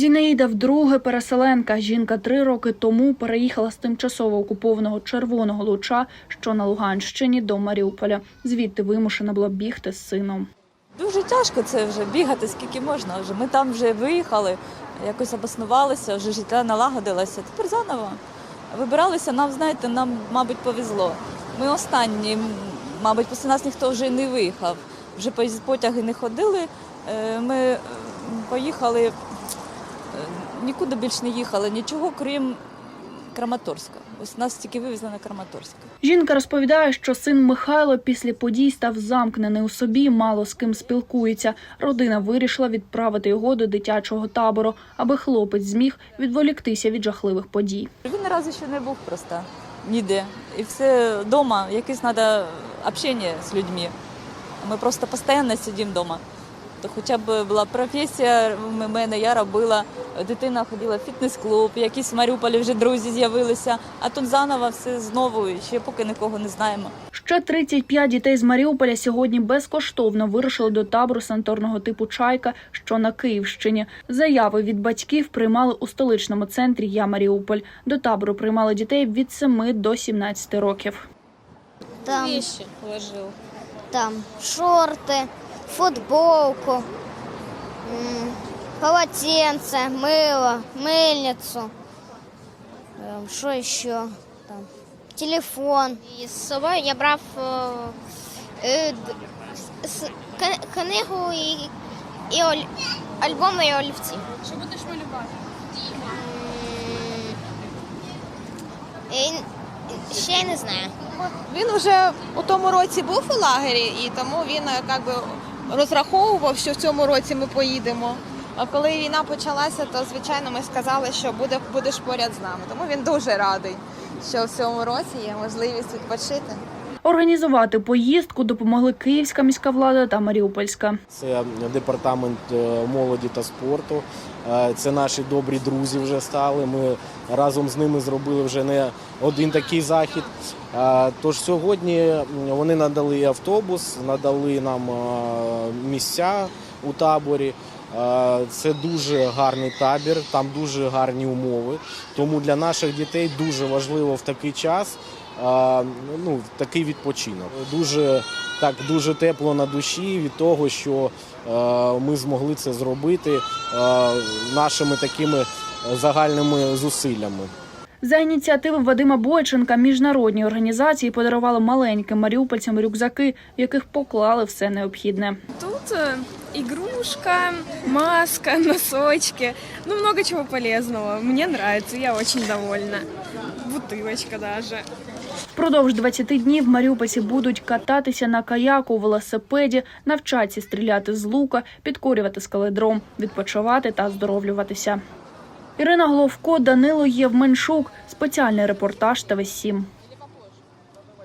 Зінаїда вдруге переселенка. Жінка три роки тому переїхала з тимчасово окупованого Червоного Луча, що на Луганщині, до Маріуполя. Звідти вимушена була бігти з сином. Дуже тяжко це вже бігати, скільки можна вже. Ми там вже виїхали, якось обоснувалися, вже життя налагодилося. Тепер заново. Вибиралися, нам, знаєте, нам, мабуть, повезло. Ми останні, мабуть, після нас ніхто вже не виїхав. Вже потяги не ходили. Е, Ми поїхали, нікуди більш не їхали, нічого крім Краматорська. Ось нас тільки вивезли на Краматорськ. Жінка розповідає, що син Михайло після подій став замкнений у собі, мало з ким спілкується. Родина вирішила відправити його до дитячого табору, аби хлопець зміг відволіктися від жахливих подій. Він ні разу ще не був просто ніде. І все вдома, якесь треба общення з людьми. Ми просто постійно сидимо вдома. То хоча б була професія в мене, я робила, дитина ходила в фітнес-клуб, якісь в Маріуполі вже друзі з'явилися, а тут заново все знову, ще поки нікого не знаємо. Ще 35 дітей з Маріуполя сьогодні безкоштовно вирушили до табору санаторного типу Чайка, що на Київщині. Заяви від батьків приймали у столичному центрі Я Маріуполь. До табору приймали дітей від 7 до 17 років. Там, там шорты, футболку, м, полотенце, мыло, мыльницу. Эм, Что еще? Там, телефон. І з собою я брав е, е, д- с- ки- книгу і, і оль, альбоми і олівці. Що будеш малювати? М, і ще й не знаю. Він вже у тому році був у лагері, і тому він е, як би, розраховував, що в цьому році ми поїдемо. А коли війна почалася, то звичайно ми сказали, що буде, будеш поряд з нами. Тому він дуже радий, що в цьому році є можливість відпочити. Організувати поїздку допомогли Київська міська влада та Маріупольська. Це департамент е, молоді та спорту. Е, Це наші добрі друзі вже стали. Ми разом з ними зробили вже не один такий захід. Е, Тож сьогодні вони надали автобус, надали нам місця у таборі. Це дуже гарний табір, там дуже гарні умови. Тому для наших дітей дуже важливо в такий час ну, такий відпочинок. Дуже так дуже тепло на душі від того, що ми змогли це зробити нашими такими загальними зусиллями. За ініціативи Вадима Бойченка міжнародні організації подарували маленьким маріупольцям рюкзаки, в яких поклали все необхідне. Тут э, игрушка, маска, носочки, ну много чего полезного. Мне нравится, я очень довольна. Бутылочка даже. Впродовж 20 днів маріупольці будуть кататися на каяку, велосипеді, навчатися стріляти з лука, підкорювати скаледром, відпочивати та здоровлюватися. Ірина Головко, Данило Євменшук. Спеціальний репортаж ТВ 7